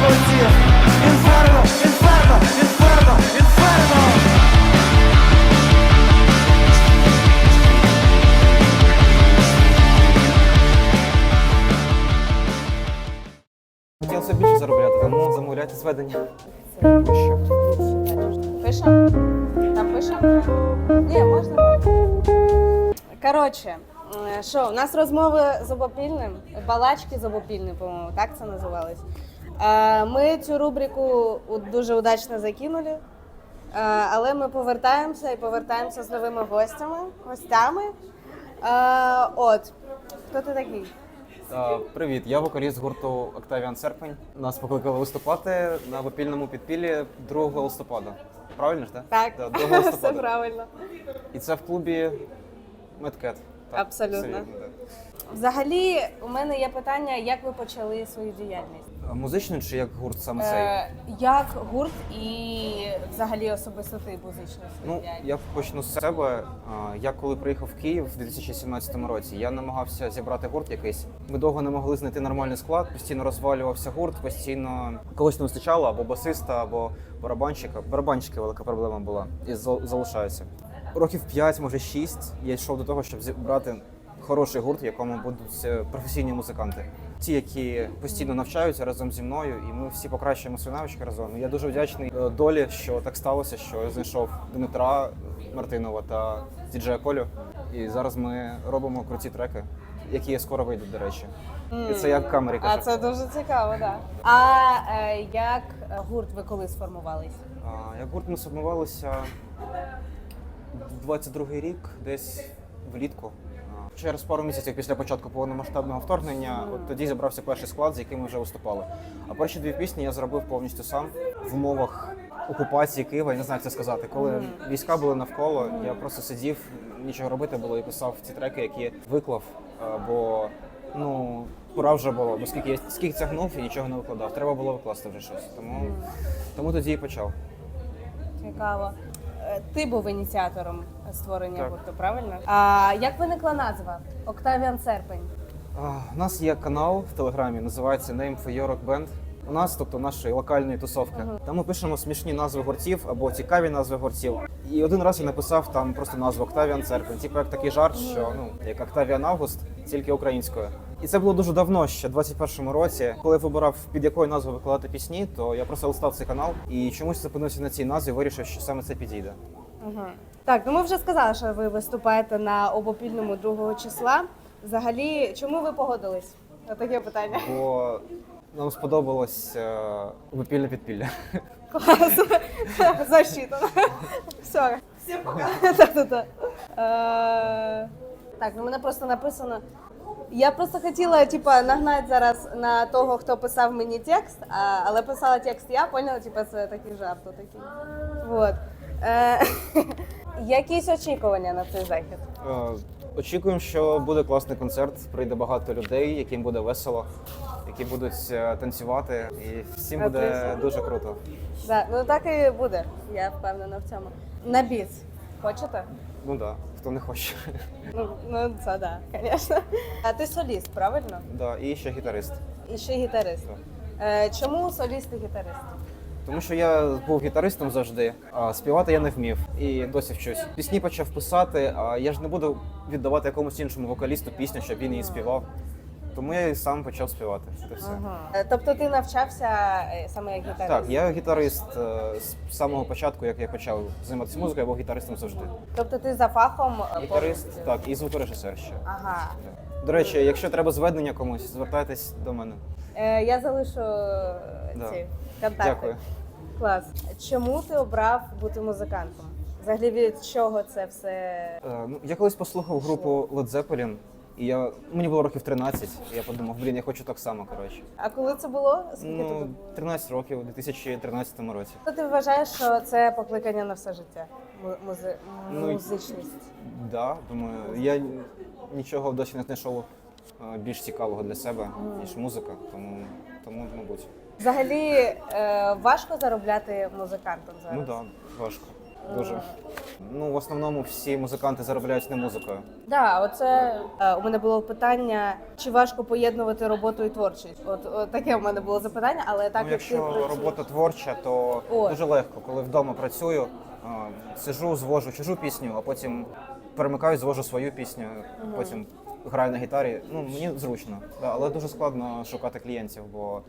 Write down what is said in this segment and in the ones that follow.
хотів. Інферно, інферно, інферно, більше заробляти, тому замовляти зведення. Пишем? Там пишем? Ні, можна. Коротше, е, що, у нас розмови з обопільним, балачки з обопільним, по-моєму, так це називалось. Ми цю рубрику дуже удачно закинули, але ми повертаємося і повертаємося з новими гостями, гостями. От, хто ти такий? Привіт, я вокаліст гурту Октавіан Серпень. Нас покликали виступати на випільному підпіллі 2 листопада. Правильно ж, так? Так, Да, 2 все правильно. І це в клубі Медкет. Абсолютно. так. Взагалі, у мене є питання, як ви почали свою діяльність? А Музично чи як гурт саме цей? Е, як гурт і взагалі особисто ти музично Ну, я почну з себе. Я коли приїхав в Київ в 2017 році, я намагався зібрати гурт якийсь. Ми довго не могли знайти нормальний склад, постійно розвалювався гурт, постійно когось не вистачало або басиста, або барабанщика. Барабанщика велика проблема була і зал- залишається. Років 5, може 6, я йшов до того, щоб зібрати хороший гурт, в якому будуть е, професійні музиканти. Ті, які постійно навчаються разом зі мною, і ми всі покращуємо свої навички разом. І я дуже вдячний е, долі, що так сталося, що я знайшов Дмитра Мартинова та діджея Колю. І зараз ми робимо круті треки, які скоро вийдуть, до речі. І це як камері А кажу. це дуже цікаво, так. А е, як е, гурт ви коли сформувались? А, Як гурт ми сформувалися 22-й рік, десь влітку. Через пару місяців після початку повномасштабного вторгнення, от тоді зібрався перший склад, з яким ми вже виступали. А перші дві пісні я зробив повністю сам в умовах окупації Києва. Я не знаю, як це сказати. Коли війська були навколо, я просто сидів, нічого робити було і писав ці треки, які виклав. Бо ну пора вже було, бо скільки я скільки тягнув і нічого не викладав. Треба було викласти вже щось. Тому, тому тоді і почав. Цікаво. Е, Ти був ініціатором створення Так. гурту, правильно? А як виникла назва? Октавіан Серпень. А, У нас є канал в Телеграмі, називається Name for Your Rock Band. У нас, тобто нашої локальної тусовки. Там ми пишемо смішні назви гуртів або цікаві назви гуртів. І один раз я написав там просто назву Октавіан Церквин. Типу як такий жарт, що ну як Октавіан Август, тільки українською. І це було дуже давно, ще в 21-му році. Коли я вибирав під якою назвою викладати пісні, то я просто листав цей канал і чомусь зупинився на цій назві, вирішив, що саме це підійде. Угу. Так, ну ми вже сказали, що ви виступаєте на обопільному 2 числа. Взагалі, чому ви погодились? Таке питання. Бо нам сподобалось е, випільне підпілля. Клас. Засчитано. Все. Всім пока. Та-та-та. Е, Так, ну мене просто написано. Я просто хотіла типа нагнати зараз на того, хто писав мені текст, а, але писала текст я, поняла, типа це такий жарт такий. Вот. Е, Якісь очікування на цей захід? Е, Очікуємо, що буде класний концерт. Прийде багато людей, яким буде весело, які будуть е, танцювати, і всім буде Отлично. дуже круто. Да, ну так і буде. Я впевнена в цьому. На біс. Хочете? Ну да, хто не хоче. Ну, ну це да, звісно. А ти соліст, правильно? да, і ще гітарист. І ще гітарист. Так. Е, чому соліст і гітарист? Тому що я був гітаристом завжди, а співати я не вмів і досі вчусь. Пісні почав писати, а я ж не буду віддавати якомусь іншому вокалісту пісню, щоб він її співав. Тому я і сам почав співати. Це все. Е, Тобто ти навчався е, саме як гітарист? Так, я гітарист е, з самого початку, як я почав займатися музикою, я був гітаристом завжди. Тобто ти за фахом е, Гітарист, повністю? так, і звукорежисер ще. Ага. До речі, якщо треба зведення комусь, звертайтесь до мене. Е, я залишу е, Да. ці контакти. Дякую. Клас. Чому ти обрав бути музикантом? Взагалі від чого це все? Е, ну, я колись послухав групу Led Zeppelin, і я мені було років 13, і я подумав, блін, я хочу так само. Коротше. А коли це було? Скільки тобі Ну, було? 13 років у 2013 році. То ти вважаєш, що це покликання на все життя? Му- Музи... Ну, Музичність. Да, думаю, я нічого досі не знайшов е, більш цікавого для себе, ніж музика, тому, тому мабуть. Взагалі е, важко заробляти музикантом зараз? Ну так, да, важко. Дуже. Ну, в основному всі музиканти заробляють не музикою. Да, оце е, у мене було питання, чи важко поєднувати роботу і творчість. От, от таке у мене було запитання, але так ну, як ти якщо працюєш- робота творча, то О. дуже легко. Коли вдома працюю, а, сижу, звожу чужу пісню, а потім перемикаю, звожу свою пісню, потім граю на гітарі. Ну мені зручно, да, але дуже складно шукати клієнтів, бо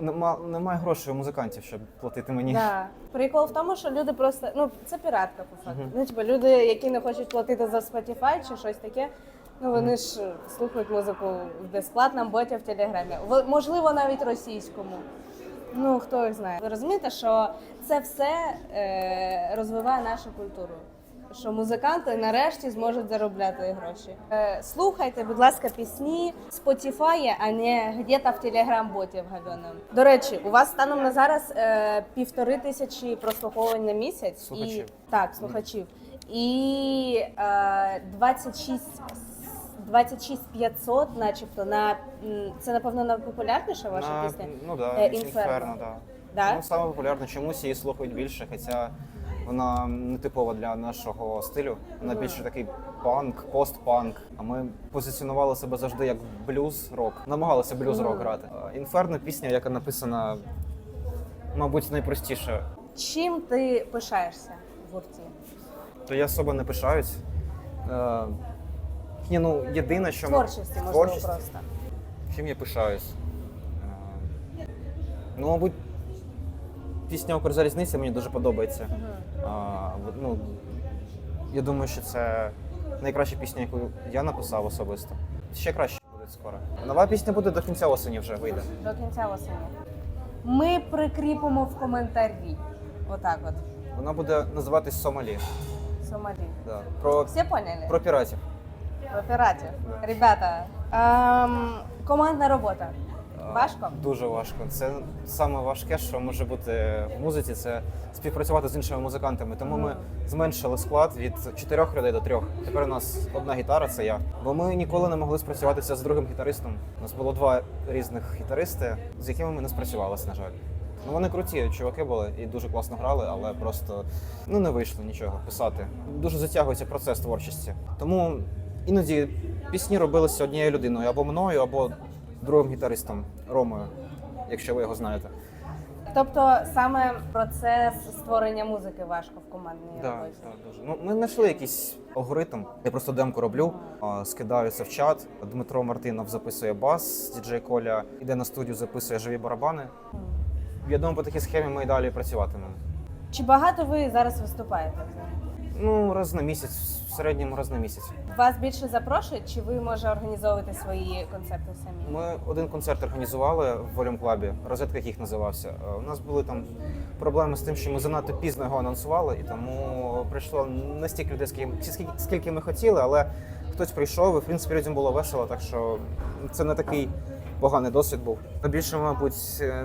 нема, немає грошей у музикантів, щоб платити мені. Да. Прикол в тому, що люди просто ну це піратка по факту. Ну, типу, люди, які не хочуть платити за Spotify чи щось таке. Ну вони ж слухають музику в безплатному боті в телеграмі. В- Можливо, навіть російському. Ну хто їх знає. Ви розумієте, що це все е, розвиває нашу культуру. Що музиканти нарешті зможуть заробляти гроші. Е, слухайте, будь ласка, пісні Spotify, а не где-то в телеграм-боті вгаданому. До речі, у вас станом на зараз е, півтори тисячі прослуховувань на місяць. Слухачів. І, так, слухачів. І е, 26 26 500, начебто, на це напевно найпопулярніша ваша На- пісня. Ну да, Е, інферно, «Інферно». да. Да? Ну, саме популярно, чомусь її слухають більше, хоча вона не типова для нашого стилю. Вона більше такий панк, постпанк. А ми позиціонували себе завжди як блюз-рок. Намагалися блюз-рок грати. Інферно пісня, яка написана, мабуть, найпростіше. Чим ти пишаєшся в гурті? То я особо не пишаюсь. Е, ні, ну, єдине, що ми- Творчості, можливо, Творчість. просто. Чим я пишаюсь? Е, Ну, мабуть, пісня Укрзалізниця мені дуже подобається. А, ну, я думаю, що це найкраща пісня, яку я написав особисто. Ще краще буде скоро. Нова пісня буде до кінця осені вже вийде. До кінця осені. Ми прикріпимо в коментарі. Отак от. Вона буде називатись Сомалі. Сомалі. Да. Про, Всі поняли? про піратів. Про піратів. Ребята, ем, командна робота. Важко? Дуже важко. Це саме важке, що може бути в музиці, це співпрацювати з іншими музикантами. Тому ми зменшили склад від чотирьох людей до трьох. Тепер у нас одна гітара, це я. Бо ми ніколи не могли спрацюватися з другим гітаристом. У нас було два різних гітаристи, з якими ми не спрацювалися, на жаль. Ну вони круті, чуваки були і дуже класно грали, але просто ну не вийшло нічого писати. Дуже затягується процес творчості. Тому іноді пісні робилися однією людиною або мною, або другим гітаристом Ромою, якщо ви його знаєте. Тобто саме процес створення музики важко в командній Да, роботі. да, дуже. Ну, ми знайшли якийсь алгоритм. Я просто демку роблю, скидаю це в чат. Дмитро Мартинов записує бас, діджей Коля іде на студію, записує живі барабани. Я думаю, по такій схемі ми і далі працюватимемо. Чи багато ви зараз виступаєте? Ну, раз на місяць, в середньому раз на місяць. Вас більше запрошують, чи ви може організовуєте свої концерти самі? Ми один концерт організували в Волюм Клабі, розетка їх називався. Е, У нас були там проблеми з тим, що ми занадто пізно його анонсували, і тому прийшло не стільки людей, скільки, скільки, скільки ми хотіли, але хтось прийшов, і в принципі людям було весело, так що це не такий поганий досвід був. Ми більше, мабуть,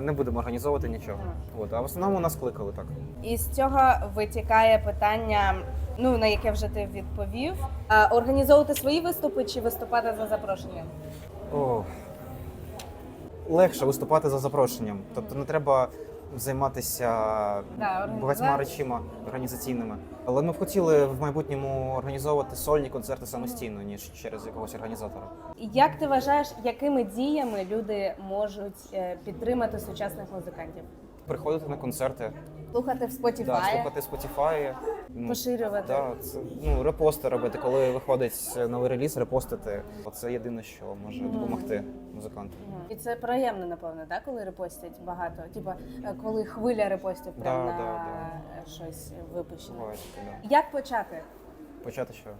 не будемо організовувати нічого. От, а в основному нас кликали так. І з цього витікає питання, ну на яке вже ти відповів. А, організовувати свої виступи чи виступати за запрошенням? О, легше виступати за запрошенням. Тобто не треба займатися Да, багатьма речима організаційними. Але ми б хотіли в майбутньому організовувати сольні концерти самостійно, ніж через якогось організатора. Як ти вважаєш, якими діями люди можуть е, підтримати сучасних музикантів? Приходити на концерти, Слухати в Spotify, да, слухати Spotify, ну, поширювати. да, це, ну, репости робити, коли виходить новий реліз, репостити. Це єдине, що може допомогти музиканту. І це приємно, напевно, да, коли репостять багато. Типа, е, коли хвиля репостів прямо Да, на да, щось випущене. Буває таке, да. Як почати? Почати що?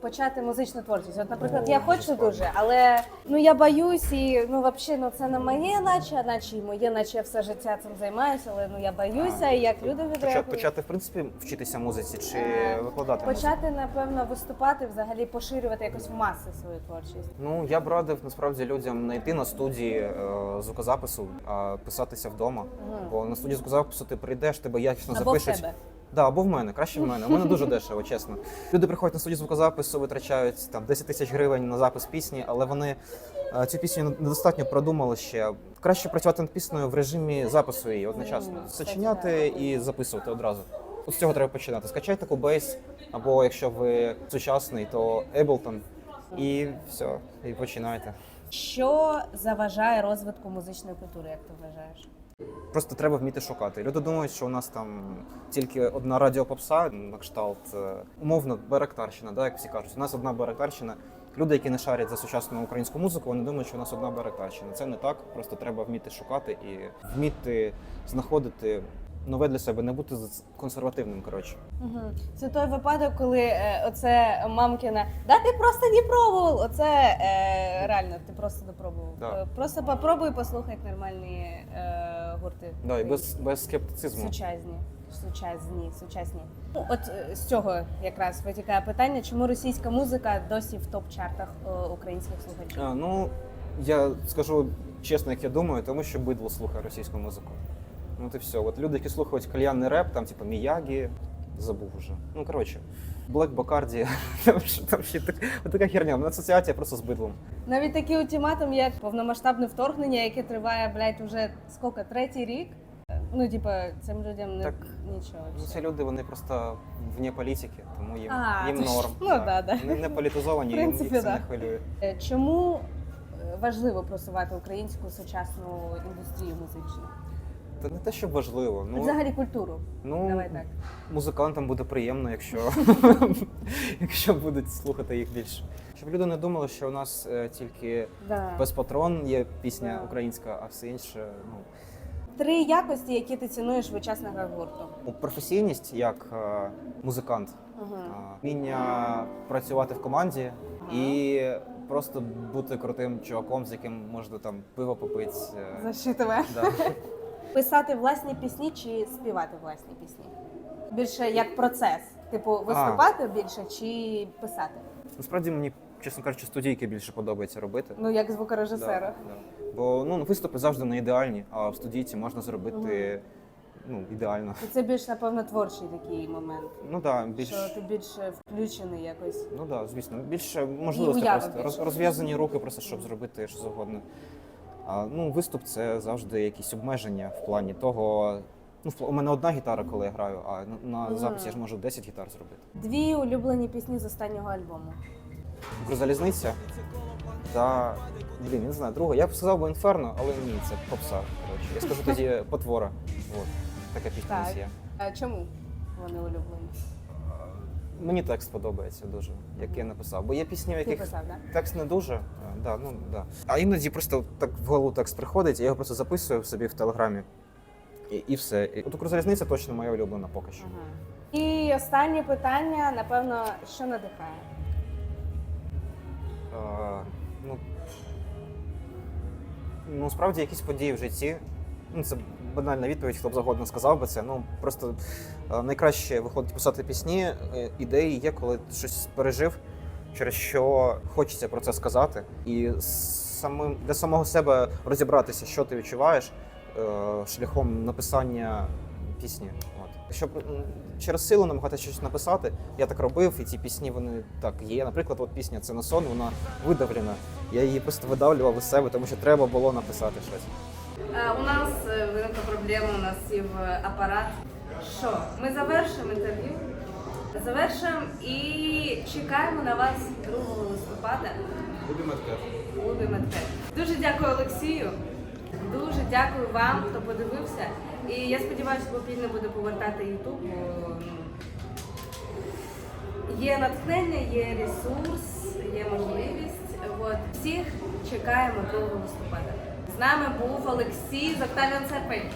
Почати музичну творчість. От, наприклад, О, я дуже хочу складно. дуже, але ну я боюсь, і ну взагалі, ну це не моє, наче, наче і моє, наче я все життя цим займаюся, але ну я боюся, і як люди відреагують. почати в принципі вчитися музиці чи Е, викладати музику? Почати, напевно, виступати, взагалі поширювати якось в маси свою творчість. Ну я б радив насправді людям не йти на студії е, звукозапису, а писатися вдома. Бо на студії звукозапису ти прийдеш, тебе якісно Або в запишуть. тебе. Да, або в мене, краще в мене. У мене дуже дешево, чесно. Люди приходять на студію звукозапису, витрачають там 10 тисяч гривень на запис пісні, але вони е, цю пісню недостатньо продумали ще. Краще працювати над піснею в режимі запису її одночасно. Сочиняти і записувати одразу. От з цього треба починати. Скачайте Cubase, або якщо ви сучасний, то Ableton. І все, і починайте. Що заважає розвитку музичної культури, як ти вважаєш? Просто треба вміти шукати. Люди думають, що у нас там тільки одна радіопопса, на кшталт е, умовно Беректарщина, да, як всі кажуть. У нас одна Беректарщина. Люди, які не шарять за сучасну українську музику, вони думають, що у нас одна Беректарщина. Це не так. Просто треба вміти шукати і вміти знаходити нове для себе, не бути консервативним. Коротше, Угу. Це той випадок, коли е, оце мамкіна, да ти просто не пробував. Оце е, реально, ти просто не пробував. Да. Е, Просто попробуй послухати нормальні е, гурти. да, і без, без скептицизму. Сучасні. Сучасні, сучасні. Ну, От е, з цього якраз витікає питання, чому російська музика досі в топ-чартах е, українських слухачів? А, ну я скажу чесно, як я думаю, тому що бидло слухає російську музику. Ну і все. От люди, які слухають кальянний реп, там типу Міягі, забув уже. Ну коротше, Блек Бакарді, там ще там ще так, така херня. Мене асоціація просто з бидлом. Навіть такий ультиматум, як повномасштабне вторгнення, яке триває, блядь, уже скільки, третій рік. Ну, типа, цим людям не Так, нічого. Ну, ці люди вони просто вне політики, тому їм, А, їм норм. ну да, да. Вони не політизовані, їм їх це да. не хвилює. Е, Чому е, важливо просувати українську сучасну індустрію музичну? Це не те, що важливо. Ну, Взагалі культуру. ну Давай так. музикантам буде приємно, якщо, якщо будуть слухати їх більше. Щоб люди не думали, що у нас е, тільки Да. без патрон є пісня Да. українська, а все інше. Ну, Три якості, які ти цінуєш в учасниках гурту. Професійність як е, музикант, Угу. е, працювати в команді і просто бути крутим чуваком, з яким можна там пиво попити. е, Зашитове. да. Писати власні пісні чи співати власні пісні? Більше як процес. Типу, виступати більше чи писати? Насправді мені, чесно кажучи, студійки більше подобається робити. Ну, як звукорежисера. Да, да. Бо ну, виступи завжди не ідеальні, а в студійці можна зробити ну, ідеально. І Це більш, напевно, творчий такий момент. Ну да, більш. Що ти більше включений якось. Ну да, звісно, більше можливостей уяви просто більше. роз, розв'язані руки, просто щоб зробити що завгодно. Ну, виступ це завжди якісь обмеження в плані того. Ну, у мене одна гітара, коли я граю, а на, на записі я ж можу 10 гітар зробити. Дві улюблені пісні з останнього альбому. Укрзалізниця та блін, не знаю, друга. Я б сказав би інферно, але ні, це попса. Коротше. Я скажу тоді потвора. От, така пісня Так. є. А чому вони улюблені? Мені текст подобається дуже, який я написав. Бо є пісні, в яких писав, так? текст не дуже. е, Да, ну, да. А іноді просто так в голову текст приходить, я його просто записую собі в телеграмі. І, і все. І, от Укрзалізниця точно моя улюблена поки що. Ага. І останнє питання, напевно, що надихає? Е, ну, ну, справді якісь події в житті. Ну, це банальна відповідь, хто б завгодно сказав би це. Ну, просто е, найкраще виходить писати пісні. Е, Ідеї є, коли ти щось пережив, через що хочеться про це сказати. І самим, для самого себе розібратися, що ти відчуваєш е, шляхом написання пісні. От. Щоб через силу намагатися щось написати, я так робив, і ці пісні вони так є. Наприклад, от пісня це на сон, вона видавлена. Я її просто видавлював із себе, тому що треба було написати щось. Е, У нас е, виникла проблема, у нас сів апарат. Що? Ми завершимо інтерв'ю. Завершимо і чекаємо на вас 2 листопада у клубі Медкет. Дуже дякую Олексію. Дуже дякую вам, хто подивився. І я сподіваюся, Попіль не буде повертати Ютуб, бо ну, є натхнення, є ресурс, є можливість. От всіх чекаємо 2 листопада. З нами був Олексій з Octavian Serpent.